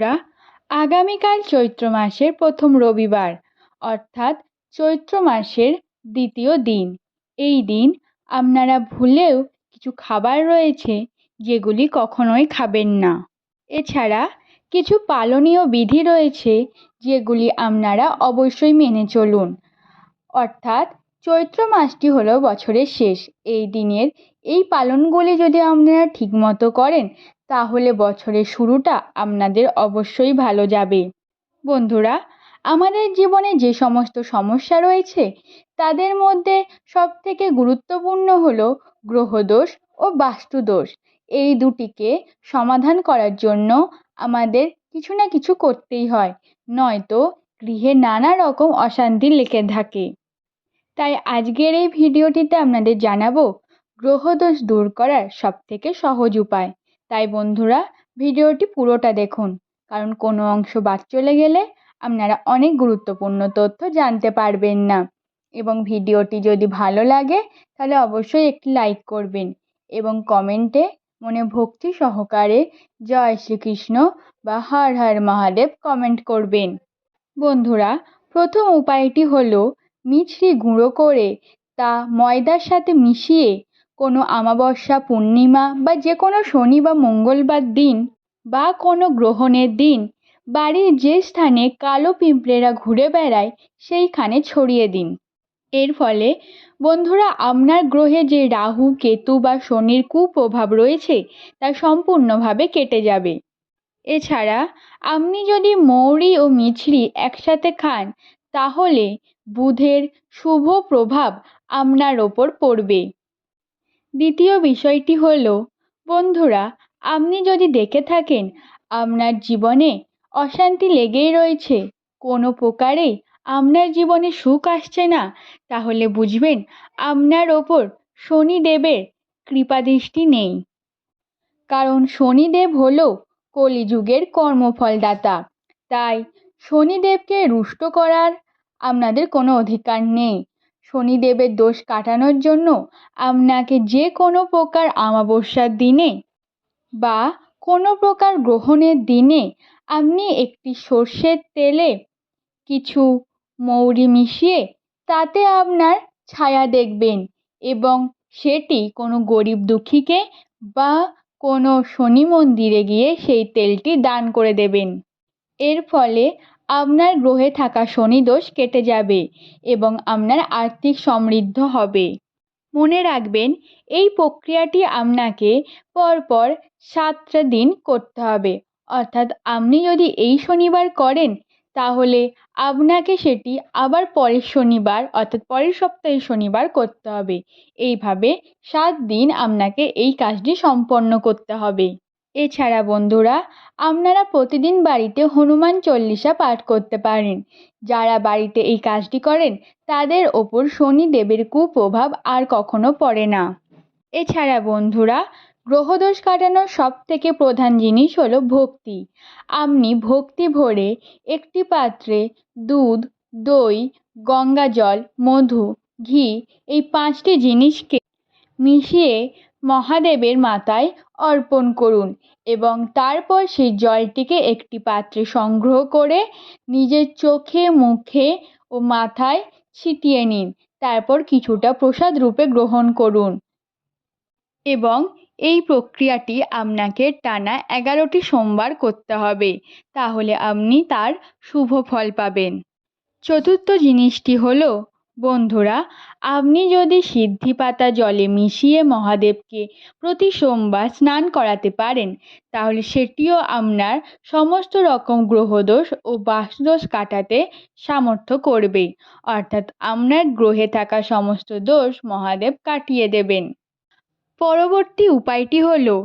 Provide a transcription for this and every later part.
বন্ধুরা আগামীকাল চৈত্র মাসের প্রথম রবিবার, অর্থাৎ চৈত্র মাসের দ্বিতীয় দিন। এই দিন আপনারা ভুলেও কিছু খাবার রয়েছে যেগুলি কখনোই খাবেন না। এছাড়া কিছু পালনীয় বিধি রয়েছে যেগুলি আপনারা অবশ্যই মেনে চলুন। অর্থাৎ চৈত্র মাসটি হলো বছরের শেষ। এই দিনের এই পালনগুলি যদি আপনারা ঠিকমতো করেন তাহলে বছরের শুরুটা আপনাদের অবশ্যই ভালো যাবে। বন্ধুরা, আমাদের জীবনে যে সমস্ত সমস্যা রয়েছে, তাদের মধ্যে সবথেকে গুরুত্বপূর্ণ হলো গ্রহদোষ ও বাস্তুদোষ। এই দুটিকে সমাধান করার জন্য আমাদের কিছু না কিছু করতেই হয়, নয়তো গৃহে নানা রকম অশান্তি লেগে থাকে। তাই আজকের এই ভিডিওটিতে আপনাদের জানাব, গ্রহদোষ দূর করার সবথেকে সহজ উপায়। তাই বন্ধুরা, ভিডিওটি পুরোটা দেখুন। কারণ কোনো অংশ বাদ চলে গেলে আপনারা অনেক গুরুত্বপূর্ণ তথ্য জানতে পারবেন না। এবং ভিডিওটি যদি ভালো লাগে, তাহলে অবশ্যই একটি লাইক করবেন এবং কমেন্টে মনে ভক্তি সহকারে জয় শ্রীকৃষ্ণ বা হর হর মহাদেব কমেন্ট করবেন। বন্ধুরা, প্রথম উপায়টি হলো মিছরি গুঁড়ো করে তা ময়দার সাথে মিশিয়ে কোনো আমাবস্যা পূর্ণিমা বা যে কোনো শনি বা মঙ্গলবার দিন বা কোনো গ্রহণের দিন, বাড়ির যে স্থানে কালো পিঁপড়েরা ঘুরে বেড়ায় সেইখানে ছড়িয়ে দিন। এর ফলে, বন্ধুরা, আপনার গ্রহে যে রাহু, কেতু বা শনির কুপ্রভাব রয়েছে তা সম্পূর্ণভাবে কেটে যাবে। এছাড়া, আপনি যদি মৌরি ও মিছরি একসাথে খান, তাহলে বুধের শুভ প্রভাব আপনার ওপর পড়বে। দ্বিতীয় বিষয়টি হল, বন্ধুরা, আপনি যদি দেখে থাকেন আপনার জীবনে অশান্তি লেগেই রয়েছে, কোনো প্রকারে আপনার জীবনে সুখ আসছে না, তাহলে বুঝবেন আপনার ওপর শনিদেবের কৃপাদৃষ্টি নেই। কারণ শনিদেব হল কলিযুগের কর্মফলদাতা, তাই শনিদেবকে রুষ্ট করার আপনাদের কোনো অধিকার নেই। শনিদেবের দোষ কাটানোর জন্য আপনাকে যে কোনো প্রকার আমাবস্যার দিনে বা কোনো প্রকার গ্রহণের দিনে আপনি একটি সর্ষের তেলে কিছু মৌরি মিশিয়ে তাতে আপনার ছায়া দেখবেন এবং সেটি কোনো গরিব দুঃখীকে বা কোনো শনি মন্দিরে গিয়ে সেই তেলটি দান করে দেবেন। এর ফলে আপনার গ্রহে থাকা শনি দোষ কেটে যাবে এবং আপনার আর্থিক সমৃদ্ধ হবে। মনে রাখবেন, এই প্রক্রিয়াটি আপনাকে পরপর সাতটা দিন করতে হবে। অর্থাৎ আপনি যদি এই শনিবার করেন, তাহলে আপনাকে সেটি আবার পরের শনিবার, অর্থাৎ পরের সপ্তাহে শনিবার করতে হবে। এইভাবে সাত দিন আপনাকে এই কাজটি সম্পন্ন করতে হবে। এছাড়া বন্ধুরা, আপনারা প্রতিদিন বাড়িতে হনুমান চল্লিশা পাঠ করতে পারেন। যারা বাড়িতে এই কাজটি করেন, তাদের ওপর শনিদেবের কুপ্রভাব আর কখনো পড়ে না। এছাড়া বন্ধুরা, গ্রহদোষ কাটানোর সব থেকে প্রধান জিনিস হলো ভক্তি। আপনি ভক্তি ভরে একটি পাত্রে দুধ, দই, গঙ্গা জল, মধু, ঘি, এই পাঁচটি জিনিসকে মিশিয়ে মহাদেবের মাথায় অর্পণ করুন এবং তারপর সেই জলটিকে একটি পাত্রে সংগ্রহ করে নিজের চোখে, মুখে ও মাথায় ছিটিয়ে নিন। তারপর কিছুটা প্রসাদ রূপে গ্রহণ করুন। এবং এই প্রক্রিয়াটি আপনাকে টানা এগারোটি সোমবার করতে হবে। তাহলে আপনি তার শুভ ফল পাবেন। চতুর্থ জিনিসটি হলো বন্ধুরা, আপনি যদি সিদ্ধি পাতা জলে মিশিয়ে মহাদেবকে প্রতি সোমবার স্নান করাতে পারেন, তাহলে সেটিও আপনার সমস্ত রকম গ্রহদোষ ও বাস্তুদোষ কাটাতে সামর্থ্য করবে অর্থাৎ আপনার গ্রহে থাকা সমস্ত দোষ মহাদেব কাটিয়ে দেবেন। পরবর্তী উপায়টি হলো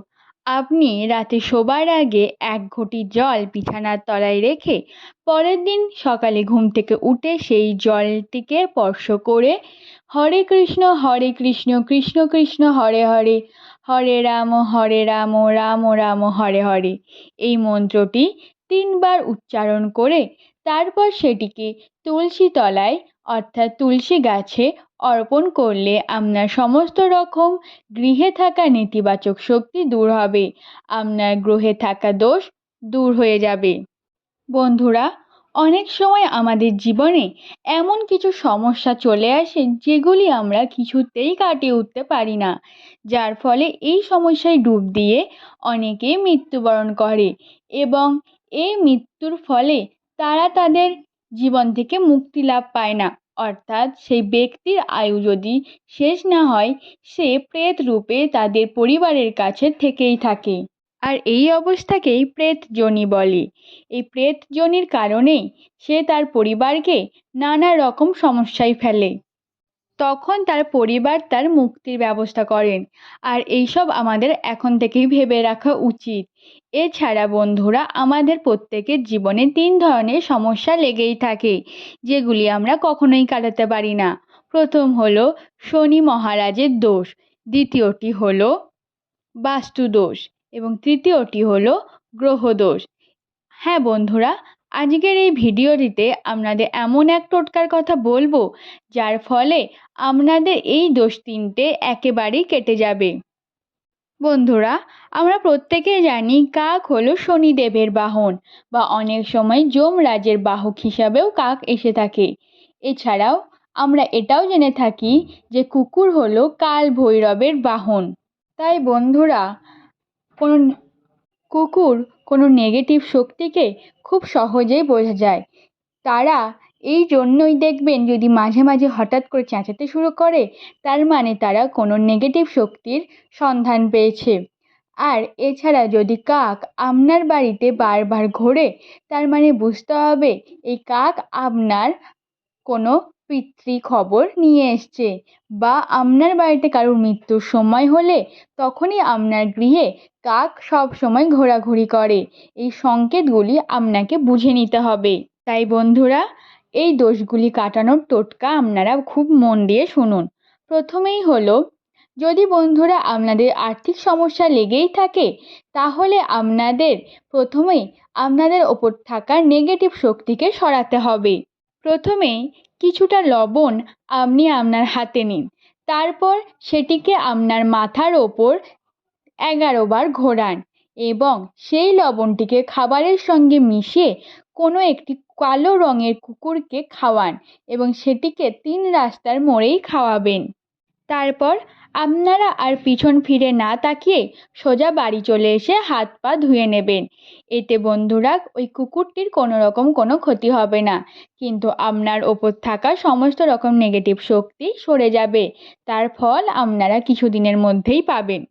আপনি রাতে শোবার আগে এক ঘটি জল বিছানার তলায় রেখে পরের দিন সকালে ঘুম থেকে উঠে সেই জলটিকে স্পর্শ করে হরে কৃষ্ণ হরে কৃষ্ণ কৃষ্ণ কৃষ্ণ, হরে হরে হরে রাম হরে রাম রাম রাম, হরে হরে এই মন্ত্রটি তিনবার উচ্চারণ করে তারপর সেটিকে তুলসী তলায় অর্থাৎ তুলসী গাছে অর্পণ করলে আপনার সমস্ত রকম গৃহে থাকা নেতিবাচক শক্তি দূর হবে। আপনার গ্রহে থাকা দোষ দূর হয়ে যাবে। বন্ধুরা, অনেক সময় আমাদের জীবনে এমন কিছু সমস্যা চলে আসে যেগুলি আমরা কিছুতেই কাটিয়ে উঠতে পারি না, যার ফলে এই সমস্যায় ডুব দিয়ে অনেকেই মৃত্যুবরণ করে এবং এই মৃত্যুর ফলে তারা তাদের জীবন থেকে মুক্তি লাভ পায় না। অর্থাৎ সেই ব্যক্তির আয়ু যদি শেষ না হয়, সে প্রেত রূপে তাদের পরিবারের কাছে থেকেই থাকে। আর এই অবস্থাকেই প্রেত যোনি বলে। এই প্রেত যোনির কারণেই সে তার পরিবারকে নানা রকম সমস্যায় ফেলে। তখন তার পরিবার তার মুক্তির ব্যবস্থা করেন। আর এইসব আমাদের এখন থেকেই ভেবে রাখা উচিত। এছাড়া বন্ধুরা, আমাদের প্রত্যেকের জীবনে তিন ধরনের সমস্যা লেগেই থাকে, যেগুলি আমরা কখনোই কাটাতে পারি না। প্রথম হলো শনি মহারাজের দোষ, দ্বিতীয়টি হলো বাস্তু দোষ, এবং তৃতীয়টি হলো গ্রহ দোষ। হ্যাঁ বন্ধুরা আজকের এই ভিডিওটিতে আপনাদের এমন এক টোটকার কথা বলব, যার ফলে আপনাদের এই দোষ তিনটে একেবারেই কেটে যাবে। বন্ধুরা, আমরা প্রত্যেকে জানি কাক হলো শনিদেবের বাহন বা অনেক সময় যমরাজের বাহক হিসাবেও কাক এসে থাকে। এছাড়াও আমরা এটাও জেনে থাকি যে কুকুর হলো কাল ভৈরবের বাহন। তাই বন্ধুরা, কোনো কুকুর কোনো নেগেটিভ শক্তিকে খুব সহজেই বোঝা যায়। তারা এই জন্যই দেখবেন যদি মাঝে মাঝে হঠাৎ করে চেঁচাতে শুরু করে, তার মানে তারা কোনো নেগেটিভ শক্তির সন্ধান পেয়েছে। আর এছাড়া যদি কাক আপনার বাড়িতে বারবার ঘোরে, তার মানে বুঝতে হবে এই কাক আপনার কোনো পিতৃ খবর নিয়ে এসছে বা আপনার বাড়িতে কারোর মৃত্যুর সময় হলে তখনই আপনার গৃহে কাক সব সময় ঘোরাঘুরি করে। এই সংকেতগুলি আপনাকে বুঝে নিতে হবে। তাই বন্ধুরা, এই দোষগুলি কাটানোর টোটকা আপনারা খুব মন দিয়ে শুনুন। প্রথমেই হলো, যদি বন্ধুরা আপনাদের আর্থিক সমস্যা লেগেই থাকে, তাহলে আপনাদের প্রথমেই আপনাদের ওপর থাকা নেগেটিভ শক্তিকে সরাতে হবে। প্রথমে কিছুটা লবণ আপনি আপনার হাতে নিন। তারপর সেটিকে আপনার মাথার ওপর এগারো বার ঘোরান এবং সেই লবণটিকে খাবারের সঙ্গে মিশিয়ে কোনো একটি কালো রঙের কুকুরকে খাওয়ান এবং সেটিকে তিন রাস্তার মোড়েই খাওয়াবেন। তারপর আপনারা আর পিছন ফিরে না তাকিয়ে সোজা বাড়ি চলে এসে হাত পা ধুয়ে নেবেন। এতে বন্ধুরা, ওই কুকুরটির কোনো রকম কোনো ক্ষতি হবে না, কিন্তু আপনার ওপর থাকা সমস্ত রকম নেগেটিভ শক্তি সরে যাবে। তার ফল আপনারা কিছুদিনের মধ্যেই পাবেন।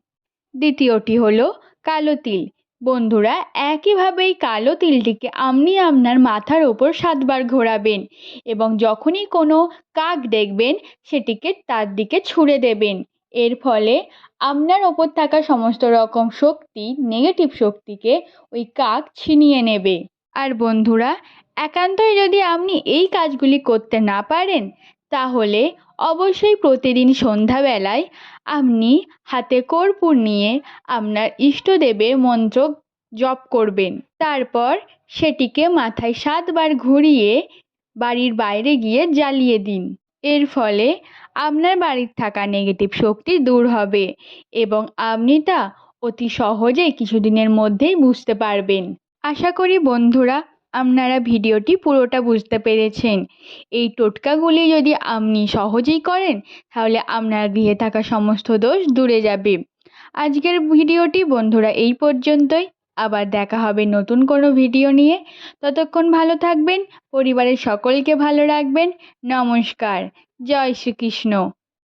দ্বিতীয়টি হলো কালো তিল। বন্ধুরা একইভাবে এই কালো তিলটিকে আপনি আপনার মাথার ওপর সাতবার ঘোরাবেন এবং যখনই কোনো কাক দেখবেন, সেটিকে তার দিকে ছুঁড়ে দেবেন। এর ফলে আপনার ওপর থাকা সমস্ত রকম শক্তি নেগেটিভ শক্তিকে ওই কাক ছিনিয়ে নেবে। আর বন্ধুরা, একান্তই যদি আপনি এই কাজগুলি করতে না পারেন, তাহলে অবশ্যই প্রতিদিন সন্ধ্যাবেলায় আপনি হাতে কর্পূর নিয়ে আপনার ইষ্টদেবের মন্ত্র জপ করবেন। তারপর সেটিকে মাথায় সাতবার ঘুরিয়ে বাড়ির বাইরে গিয়ে জ্বালিয়ে দিন। এর ফলে আপনার বাড়ির থাকা নেগেটিভ শক্তি দূর হবে এবং আপনি তা অতি সহজেই কিছুদিনের মধ্যেই বুঝতে পারবেন। আশা করি বন্ধুরা আপনারা ভিডিওটি পুরোটা বুঝতে পেরেছেন। এই টোটকাগুলি যদি আপনি সহজেই করেন, তাহলে আপনার গৃহে থাকা সমস্ত দোষ দূরে যাবে। আজকের ভিডিওটি বন্ধুরা এই পর্যন্তই। আবার দেখা হবে নতুন কোনো ভিডিও নিয়ে। ততক্ষণ ভালো থাকবেন, পরিবারের সকলকে ভালো রাখবেন। নমস্কার, জয় শ্রীকৃষ্ণ।